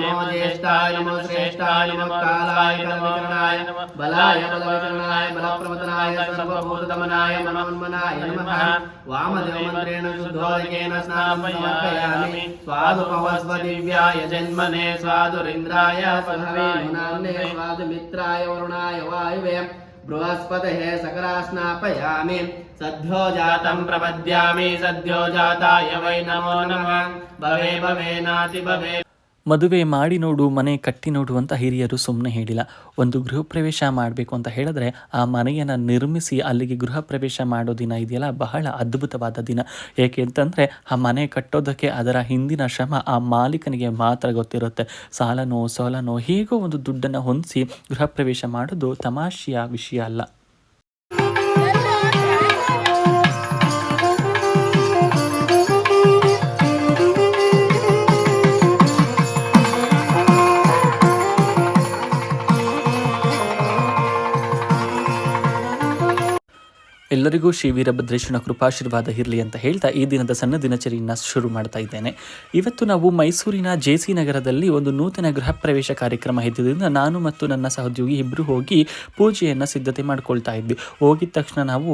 नमो ज्येष्ठाय नमो श्रेष्ठाय नमो कालाय कलविकरणाय बलाय बलविकरणाय बलप्रवतनाय सर्वभूतदमनाय मनोन्मनाय नमः वामदेवमन्त्रेण शुद्धोदकेन स्नानं समर्पयामि स्वादुपवस्व दिव्याय जन्मने स्वादुरिन्द्राय पृथ्वे नाम्ने स्वादुमित्राय वरुणाय वायुवे बृहस्पतेः सकरा स्नापयामि सद्यो जातं प्रपद्यामि सद्यो जाताय वै नमो नमः भवे भवेनाति भवे ಮದುವೆ ಮಾಡಿ ನೋಡು, ಮನೆ ಕಟ್ಟಿ ನೋಡು ಅಂತ ಹಿರಿಯರು ಸುಮ್ಮನೆ ಹೇಳಿಲ್ಲ. ಒಂದು ಗೃಹ ಪ್ರವೇಶ ಮಾಡಬೇಕು ಅಂತ ಹೇಳಿದ್ರೆ ಆ ಮನೆಯನ್ನು ನಿರ್ಮಿಸಿ ಅಲ್ಲಿಗೆ ಗೃಹ ಪ್ರವೇಶ ಮಾಡೋ ದಿನ ಇದೆಯಲ್ಲ? ಬಹಳ ಅದ್ಭುತವಾದ ದಿನ. ಏಕೆ ಅಂತಂದರೆ ಆ ಮನೆ ಕಟ್ಟೋದಕ್ಕೆ ಅದರ ಹಿಂದಿನ ಶ್ರಮ ಆ ಮಾಲೀಕನಿಗೆ ಮಾತ್ರ ಗೊತ್ತಿರುತ್ತೆ. ಸಾಲನೋ ಸೋಲನೋ ಹೇಗೋ ಒಂದು ದುಡ್ಡನ್ನು ಹೊಂದಿಸಿ ಗೃಹ ಪ್ರವೇಶ ಮಾಡೋದು ತಮಾಷೆಯ ವಿಷಯ ಅಲ್ಲ. ಎಲ್ಲರಿಗೂ ಶ್ರೀ ವೀರಭದ್ರೇಶ್ವರನ ಕೃಪಾಶೀರ್ವಾದ ಇರಲಿ ಅಂತ ಹೇಳ್ತಾ ಈ ದಿನದ ಸಣ್ಣ ದಿನಚರಿಯನ್ನ ಶುರು ಮಾಡ್ತಾ ಇದ್ದೇನೆ. ಇವತ್ತು ನಾವು ಮೈಸೂರಿನ ಜೆ ಸಿ ನಗರದಲ್ಲಿ ಒಂದು ನೂತನ ಗೃಹ ಪ್ರವೇಶ ಕಾರ್ಯಕ್ರಮ ಇದ್ದಿದ್ದರಿಂದ ನಾನು ಮತ್ತು ನನ್ನ ಸಹೋದ್ಯೋಗಿ ಇಬ್ಬರು ಹೋಗಿ ಪೂಜೆಯನ್ನು ಸಿದ್ಧತೆ ಮಾಡ್ಕೊಳ್ತಾ ಇದ್ವಿ. ಹೋಗಿದ ತಕ್ಷಣ ನಾವು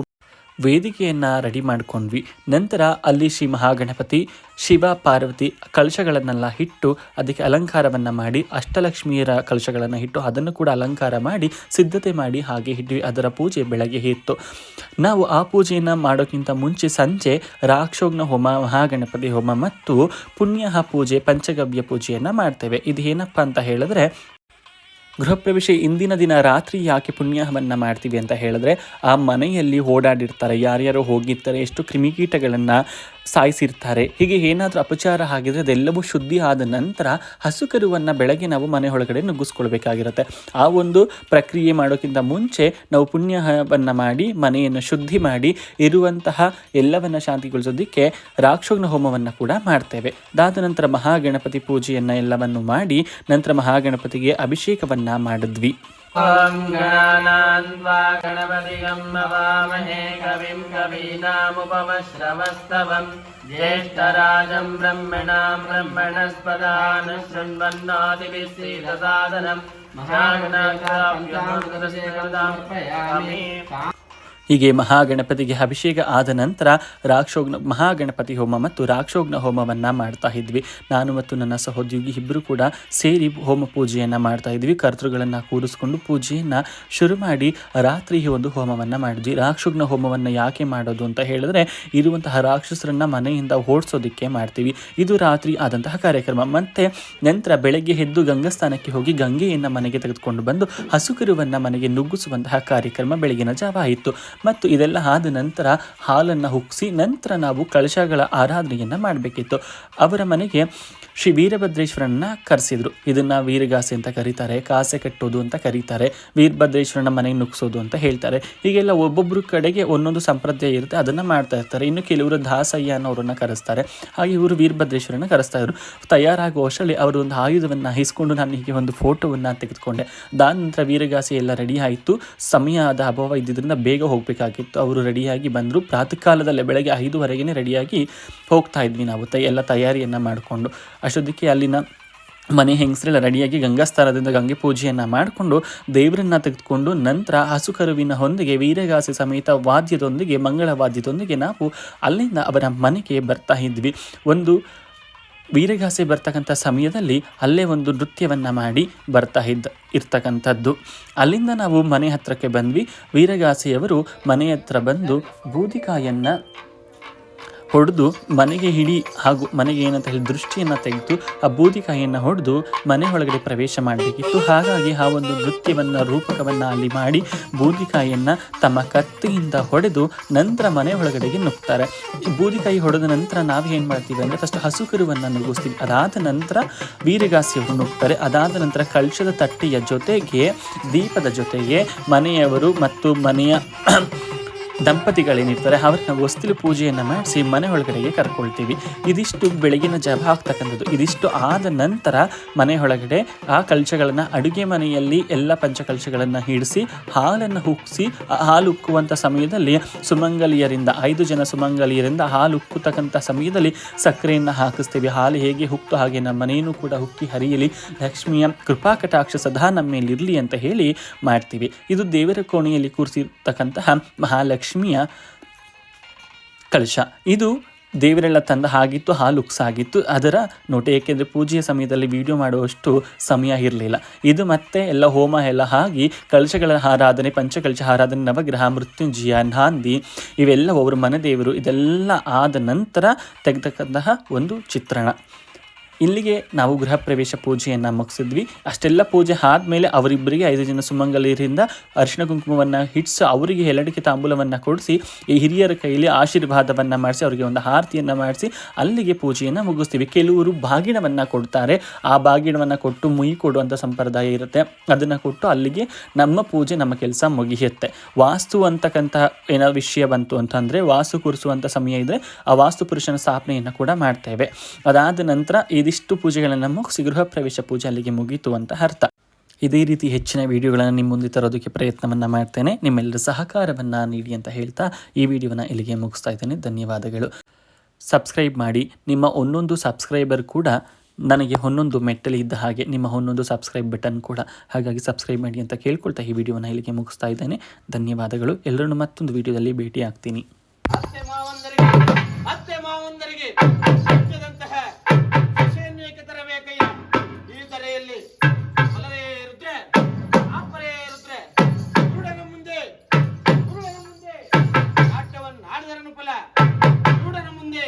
ವೇದಿಕೆಯನ್ನು ರೆಡಿ ಮಾಡ್ಕೊಂಡ್ವಿ. ನಂತರ ಅಲ್ಲಿ ಶ್ರೀ ಮಹಾಗಣಪತಿ, ಶಿವ, ಪಾರ್ವತಿ ಕಲಶಗಳನ್ನೆಲ್ಲ ಇಟ್ಟು ಅದಕ್ಕೆ ಅಲಂಕಾರವನ್ನು ಮಾಡಿ, ಅಷ್ಟಲಕ್ಷ್ಮಿಯರ ಕಲಶಗಳನ್ನು ಇಟ್ಟು ಅದನ್ನು ಕೂಡ ಅಲಂಕಾರ ಮಾಡಿ, ಸಿದ್ಧತೆ ಮಾಡಿ ಹಾಗೆ ಇಟ್ವಿ. ಅದರ ಪೂಜೆ ಬೆಳಗ್ಗೆ ಇತ್ತು. ನಾವು ಆ ಪೂಜೆಯನ್ನು ಮಾಡೋಕ್ಕಿಂತ ಮುಂಚೆ ಸಂಜೆ ರಾಕ್ಷೋಗ್ನ ಹೋಮ, ಮಹಾಗಣಪತಿ ಹೋಮ ಮತ್ತು ಪುಣ್ಯಹ ಪೂಜೆ, ಪಂಚಗವ್ಯ ಪೂಜೆಯನ್ನು ಮಾಡ್ತೇವೆ. ಇದು ಏನಪ್ಪ ಅಂತ ಹೇಳಿದ್ರೆ ಗೃಹ ಪ್ರವೇಶ ಇಂದಿನ ದಿನ ರಾತ್ರಿ ಯಾಕೆ ಪುಣ್ಯವನ್ನು ಮಾಡ್ತೀವಿ ಅಂತ ಹೇಳಿದ್ರೆ, ಆ ಮನೆಯಲ್ಲಿ ಓಡಾಡಿರ್ತಾರೆ, ಯಾರ್ಯಾರು ಹೋಗಿರ್ತಾರೆ, ಎಷ್ಟು ಕ್ರಿಮಿಕೀಟಗಳನ್ನು ಸಾಯಿಸಿರ್ತಾರೆ, ಹೀಗೆ ಏನಾದರೂ ಅಪಚಾರ ಆಗಿದ್ರೆ ಅದೆಲ್ಲವೂ ಶುದ್ಧಿ ಆದ ನಂತರ ಹಸುಕರುವನ್ನು ಬೆಳಗ್ಗೆ ನಾವು ಮನೆ ಒಳಗಡೆ ನುಗ್ಗಿಸ್ಕೊಳ್ಬೇಕಾಗಿರುತ್ತೆ. ಆ ಒಂದು ಪ್ರಕ್ರಿಯೆ ಮಾಡೋಕ್ಕಿಂತ ಮುಂಚೆ ನಾವು ಪುಣ್ಯವನ್ನು ಮಾಡಿ, ಮನೆಯನ್ನು ಶುದ್ಧಿ ಮಾಡಿ, ಇರುವಂತಹ ಎಲ್ಲವನ್ನು ಶಾಂತಿಗೊಳಿಸೋದಕ್ಕೆ ರಾಕ್ಷೋಗ್ನ ಹೋಮವನ್ನು ಕೂಡ ಮಾಡ್ತೇವೆ. ಅದಾದ ನಂತರ ಮಹಾಗಣಪತಿ ಪೂಜೆಯನ್ನು ಎಲ್ಲವನ್ನು ಮಾಡಿ, ನಂತರ ಮಹಾಗಣಪತಿಗೆ ಅಭಿಷೇಕವನ್ನು ಮಾಡಿದ್ವಿ ॐ गणानान्वा गणपतिगं नवामहे कविं कवीनामुपमश्रवस्तवं ज्येष्ठराजं ब्रह्मणां ब्रह्मणस्पदान् शृण्वन्नादिभिः श्रीदसादनं महागणापयामि ಹೀಗೆ ಮಹಾಗಣಪತಿಗೆ ಅಭಿಷೇಕ ಆದ ನಂತರ ರಾಕ್ಷೋಗ್ನ, ಮಹಾಗಣಪತಿ ಹೋಮ ಮತ್ತು ರಾಕ್ಷೋಗ್ನ ಹೋಮವನ್ನು ಮಾಡ್ತಾ ಇದ್ವಿ. ನಾನು ಮತ್ತು ನನ್ನ ಸಹೋದ್ಯೋಗಿ ಇಬ್ಬರು ಕೂಡ ಸೇರಿ ಹೋಮ ಪೂಜೆಯನ್ನು ಮಾಡ್ತಾ ಇದ್ವಿ. ಕರ್ತೃಗಳನ್ನು ಕೂರಿಸ್ಕೊಂಡು ಪೂಜೆಯನ್ನು ಶುರು ಮಾಡಿ ರಾತ್ರಿ ಒಂದು ಹೋಮವನ್ನು ಮಾಡಿದ್ವಿ. ರಾಕ್ಷೋಗ್ನ ಹೋಮವನ್ನು ಯಾಕೆ ಮಾಡೋದು ಅಂತ ಹೇಳಿದ್ರೆ, ಇರುವಂತಹ ರಾಕ್ಷಸರನ್ನು ಮನೆಯಿಂದ ಓಡಿಸೋದಕ್ಕೆ ಮಾಡ್ತೀವಿ. ಇದು ರಾತ್ರಿ ಆದಂತಹ ಕಾರ್ಯಕ್ರಮ. ಮತ್ತು ನಂತರ ಬೆಳಗ್ಗೆ ಎದ್ದು ಗಂಗಸ್ಥಾನಕ್ಕೆ ಹೋಗಿ ಗಂಗೆಯನ್ನು ಮನೆಗೆ ತೆಗೆದುಕೊಂಡು ಬಂದು ಹಸುಕರುವನ್ನು ಮನೆಗೆ ನುಗ್ಗಿಸುವಂತಹ ಕಾರ್ಯಕ್ರಮ ಬೆಳಗಿನ ಜಾವ ಆಯಿತು. ಮತ್ತು ಇದೆಲ್ಲ ಆದ ನಂತರ ಹಾಲನ್ನು ಹುಗ್ಸಿ ನಂತರ ನಾವು ಕಳಶಗಳ ಆರಾಧನೆಯನ್ನು ಮಾಡಬೇಕಿತ್ತು. ಅವರ ಮನೆಗೆ ಶ್ರೀ ವೀರಭದ್ರೇಶ್ವರನ್ನ ಕರೆಸಿದ್ರು. ಇದನ್ನು ವೀರಗಾಸೆ ಅಂತ ಕರೀತಾರೆ, ಕಾಸೆ ಕಟ್ಟೋದು ಅಂತ ಕರೀತಾರೆ, ವೀರಭದ್ರೇಶ್ವರನ ಮನೆಗೆ ನುಗ್ಸೋದು ಅಂತ ಹೇಳ್ತಾರೆ. ಹೀಗೆಲ್ಲ ಒಬ್ಬೊಬ್ಬರ ಕಡೆಗೆ ಒಂದೊಂದು ಸಂಪ್ರದಾಯ ಇರುತ್ತೆ, ಅದನ್ನು ಮಾಡ್ತಾ ಇರ್ತಾರೆ. ಇನ್ನು ಕೆಲವರು ದಾಸಯ್ಯ ಅನ್ನೋರನ್ನು ಕರೆಸ್ತಾರೆ. ಹಾಗೆ ಇವರು ವೀರಭದ್ರೇಶ್ವರನ ಕರೆಸ್ತಾ ಇದ್ರು. ತಯಾರಾಗುವ ವರ್ಷದಲ್ಲಿ ಅವರು ಒಂದು ಆಯುಧವನ್ನು ಇಸ್ಕೊಂಡು ನಾನು ಹೀಗೆ ಒಂದು ಫೋಟೋವನ್ನು ತೆಗೆದುಕೊಂಡೆ. ದಾನಂತರ ನಂತರ ವೀರಗಾಸೆ ಎಲ್ಲ ರೆಡಿ ಆಯಿತು. ಸಮಯ ಆದ ಅಭಾವ ಇದ್ದಿದ್ದರಿಂದ ಬೇಗ ಹೋಗಬೇಕಾಗಿತ್ತು ಅವರು ರೆಡಿಯಾಗಿ ಬಂದರು. ಪ್ರಾತಃ ಕಾಲದಲ್ಲೇ ಬೆಳಗ್ಗೆ ಐದುವರೆಗೆ ರೆಡಿಯಾಗಿ ಹೋಗ್ತಾ ಇದ್ವಿ ನಾವು. ತೈ, ಎಲ್ಲ ತಯಾರಿಯನ್ನು ಮಾಡಿಕೊಂಡು ಅಷ್ಟೊತ್ತಿಗೆ ಅಲ್ಲಿನ ಮನೆ ಹೆಂಗಸರೆಲ್ಲ ರೆಡಿಯಾಗಿ ಗಂಗಾಸ್ಥಾನದಿಂದ ಗಂಗೆ ಪೂಜೆಯನ್ನು ಮಾಡಿಕೊಂಡು ದೇವರನ್ನು ತೆಗೆದುಕೊಂಡು ನಂತರ ಹಸುಕರುವಿನ ಹೊಂದಿಗೆ, ವೀರಗಾಸೆ ಸಮೇತ ವಾದ್ಯದೊಂದಿಗೆ ಮಂಗಳ ವಾದ್ಯದೊಂದಿಗೆ ನಾವು ಅಲ್ಲಿಂದ ಅವರ ಮನೆಗೆ ಬರ್ತಾ ಇದ್ವಿ. ಒಂದು ವೀರಗಾಸೆ ಬರ್ತಕ್ಕಂಥ ಸಮಯದಲ್ಲಿ ಅಲ್ಲೇ ಒಂದು ನೃತ್ಯವನ್ನು ಮಾಡಿ ಬರ್ತಾ ಇದ್ದ, ಇರ್ತಕ್ಕಂಥದ್ದು. ಅಲ್ಲಿಂದ ನಾವು ಮನೆ ಹತ್ರಕ್ಕೆ ಬಂದ್ವಿ. ವೀರಗಾಸೆಯವರು ಮನೆ ಹತ್ರ ಬಂದು ಬೂದಿಕಾಯನ್ನು ಹೊಡೆದು ಮನೆಗೆ ಹಿಡಿ ಹಾಗೂ ಮನೆಗೆ ಏನಂತ ಹೇಳಿ ದೃಷ್ಟಿಯನ್ನು ತೆಗೆದು ಆ ಬೂದಿಕಾಯಿಯನ್ನು ಹೊಡೆದು ಮನೆ ಒಳಗಡೆ ಪ್ರವೇಶ ಮಾಡಬೇಕಿತ್ತು. ಹಾಗಾಗಿ ಆ ಒಂದು ನೃತ್ಯವನ್ನು, ರೂಪಕವನ್ನು ಅಲ್ಲಿ ಮಾಡಿ ಬೂದಿಕಾಯಿಯನ್ನು ತಮ್ಮ ಕತ್ತಿಯಿಂದ ಹೊಡೆದು ನಂತರ ಮನೆ ಒಳಗಡೆಗೆ ನುಗ್ತಾರೆ ಬೂದಿಕಾಯಿ ಹೊಡೆದ ನಂತರ ನಾವು ಏನು ಮಾಡ್ತೀವಿ ಅಂದರೆ ಫಸ್ಟ್ ಹಸುಕರುವನ್ನು ನುಗ್ಗಿಸ್ತೀವಿ. ಅದಾದ ನಂತರ ವೀರಗಾಸಿಯವರು ನುಗ್ತಾರೆ. ಅದಾದ ನಂತರ ಕಳಶದ ತಟ್ಟೆಯ ಜೊತೆಗೆ ದೀಪದ ಜೊತೆಗೆ ಮನೆಯವರು ಮತ್ತು ಮನೆಯ ದಂಪತಿಗಳೇನಿರ್ತಾರೆ ಅವ್ರನ್ನ ಹೊಸ್ತಿಲು ಪೂಜೆಯನ್ನು ಮಾಡಿಸಿ ಮನೆ ಒಳಗಡೆಗೆ ಕರ್ಕೊಳ್ತೀವಿ. ಇದಿಷ್ಟು ಬೆಳಗಿನ ಜಾವ ಆಗ್ತಕ್ಕಂಥದ್ದು. ಇದಿಷ್ಟು ಆದ ನಂತರ ಮನೆ ಒಳಗಡೆ ಆ ಕಳಶಗಳನ್ನು ಅಡುಗೆ ಮನೆಯಲ್ಲಿ ಎಲ್ಲ ಪಂಚಕಲಶಗಳನ್ನು ಹಿಡಿಸಿ, ಹಾಲನ್ನು ಉಕ್ಕಿಸಿ ಹಾಲು ಉಕ್ಕುವಂಥ ಸಮಯದಲ್ಲಿ ಸುಮಂಗಲಿಯರಿಂದ, ಐದು ಜನ ಸುಮಂಗಲಿಯರಿಂದ ಹಾಲು ಉಕ್ಕುತಕ್ಕಂಥ ಸಮಯದಲ್ಲಿ ಸಕ್ಕರೆಯನ್ನು ಹಾಕಿಸ್ತೀವಿ. ಹಾಲು ಹೇಗೆ ಹುಕ್ತು ಹಾಗೆ ನಮ್ಮ ಮನೆಯೂ ಕೂಡ ಹುಕ್ಕಿ ಹರಿಯಲಿ. ಲಕ್ಷ್ಮಿಯ ಕೃಪಾ ಕಟಾಕ್ಷ ಸದಾ ನಮ್ಮ ಮೇಲಿರಲಿ ಅಂತ ಹೇಳಿ ಮಾಡ್ತೀವಿ. ಇದು ದೇವರ ಕೋಣೆಯಲ್ಲಿ ಕೂರಿಸಿರ್ತಕ್ಕಂತಹ ಮಹಾಲಕ್ಷ್ಮಿಯ ಕಳಶ ಇದು ದೇವರೆಲ್ಲ ತಂದ ಹಾಗಿತ್ತು, ಹಾಲು ಆಗಿತ್ತು ಅದರ ನೋಟ, ಏಕೆಂದರೆ ಪೂಜೆಯ ಸಮಯದಲ್ಲಿ ವಿಡಿಯೋ ಮಾಡುವಷ್ಟು ಸಮಯ ಇರಲಿಲ್ಲ. ಇದು ಮತ್ತೆ ಎಲ್ಲ ಹೋಮ ಎಲ್ಲ ಆಗಿ ಕಳಶಗಳ ಆರಾಧನೆ ಪಂಚಕಳಶ ಆರಾಧನೆ, ನವಗ್ರಹ, ಮೃತ್ಯುಂಜಯ, ನಾಂದಿ ಇವೆಲ್ಲ ಒಬ್ಬರು ಮನದೇವರು. ಇದೆಲ್ಲ ಆದ ನಂತರ ತೆಗೆದಕ್ಕಂತಹ ಒಂದು ಚಿತ್ರಣ. ಇಲ್ಲಿಗೆ ನಾವು ಗೃಹ ಪ್ರವೇಶ ಪೂಜೆಯನ್ನು ಮುಗಿಸಿದ್ವಿ. ಅಷ್ಟೆಲ್ಲ ಪೂಜೆ ಆದಮೇಲೆ ಅವರಿಬ್ಬರಿಗೆ ಐದು ಜನ ಸುಮಂಗಲಿಯರಿಂದ ಅರಿಶಿಣ ಕುಂಕುಮವನ್ನು ಹಿಟ್ಸ್ ಅವರಿಗೆ ಹೆಲಡಿಕೆ ತಾಂಬೂಲವನ್ನು ಕೊಡಿಸಿ, ಈ ಹಿರಿಯರ ಕೈಯಲ್ಲಿ ಆಶೀರ್ವಾದವನ್ನು ಮಾಡಿಸಿ, ಅವರಿಗೆ ಒಂದು ಆರತಿಯನ್ನು ಮಾಡಿಸಿ ಅಲ್ಲಿಗೆ ಪೂಜೆಯನ್ನು ಮುಗಿಸ್ತೀವಿ. ಕೆಲವರು ಬಾಗಿಣವನ್ನು ಕೊಡ್ತಾರೆ. ಆ ಬಾಗಿಣವನ್ನು ಕೊಟ್ಟು ಮುಯಿ ಕೊಡುವಂಥ ಸಂಪ್ರದಾಯ ಇರುತ್ತೆ. ಅದನ್ನು ಕೊಟ್ಟು ಅಲ್ಲಿಗೆ ನಮ್ಮ ಪೂಜೆ, ನಮ್ಮ ಕೆಲಸ ಮುಗಿಯುತ್ತೆ. ವಾಸ್ತು ಅಂತಕ್ಕಂಥ ಏನೋ ವಿಷಯ ಬಂತು ಅಂತಂದರೆ, ವಾಸ್ತು ಕೂರಿಸುವಂಥ ಸಮಯ ಇದ್ದರೆ ಆ ವಾಸ್ತು ಪುರುಷನ ಸ್ಥಾಪನೆಯನ್ನು ಕೂಡ ಮಾಡ್ತೇವೆ. ಅದಾದ ನಂತರ ಇದಿಷ್ಟು ಪೂಜೆಗಳನ್ನು ಮುಗಿಸಿ ಗೃಹ ಪ್ರವೇಶ ಪೂಜೆ ಅಲ್ಲಿಗೆ ಮುಗೀತು ಅಂತ ಅರ್ಥ. ಇದೇ ರೀತಿ ಹೆಚ್ಚಿನ ವಿಡಿಯೋಗಳನ್ನು ನಿಮ್ಮ ಮುಂದೆ ತರೋದಕ್ಕೆ ಪ್ರಯತ್ನವನ್ನು ಮಾಡ್ತೇನೆ. ನಿಮ್ಮೆಲ್ಲರ ಸಹಕಾರವನ್ನು ನೀಡಿ ಅಂತ ಹೇಳ್ತಾ ಈ ವಿಡಿಯೋನ ಇಲ್ಲಿಗೆ ಮುಗಿಸ್ತಾ ಇದ್ದೇನೆ. ಧನ್ಯವಾದಗಳು. ಸಬ್ಸ್ಕ್ರೈಬ್ ಮಾಡಿ. ನಿಮ್ಮ ಒಂದೊಂದು ಸಬ್ಸ್ಕ್ರೈಬರ್ ಕೂಡ ನನಗೆ ಒಂದೊಂದು ಮೆಟ್ಟಲು ಇದ್ದ ಹಾಗೆ ನಿಮ್ಮ ಒಂದೊಂದು ಸಬ್ಸ್ಕ್ರೈಬ್ ಬಟನ್ ಕೂಡ ಹಾಗಾಗಿ ಸಬ್ಸ್ಕ್ರೈಬ್ ಮಾಡಿ ಅಂತ ಕೇಳ್ಕೊಳ್ತಾ ಈ ವಿಡಿಯೋನ ಇಲ್ಲಿಗೆ ಮುಗಿಸ್ತಾ ಇದ್ದೇನೆ. ಧನ್ಯವಾದಗಳು. ಎಲ್ಲರನ್ನು ಮತ್ತೊಂದು ವಿಡಿಯೋದಲ್ಲಿ ಭೇಟಿ ಆಗ್ತೀನಿ ಏಕೆ ತರಬೇಕಯ್ಯ. ಈ ತರೆಯಲ್ಲಿ ಅಲ್ಲದೆ ರುದ್ರೆ ಆಪರೇ ರುದ್ರೆ ಗುರುಡನ ಮುಂದೆ ಗುರುಡನ ಮುಂದೆ ಆಟವನ್ನು ಆಡಿದರನು ಫಲ ಗುರುಡನ ಮುಂದೆ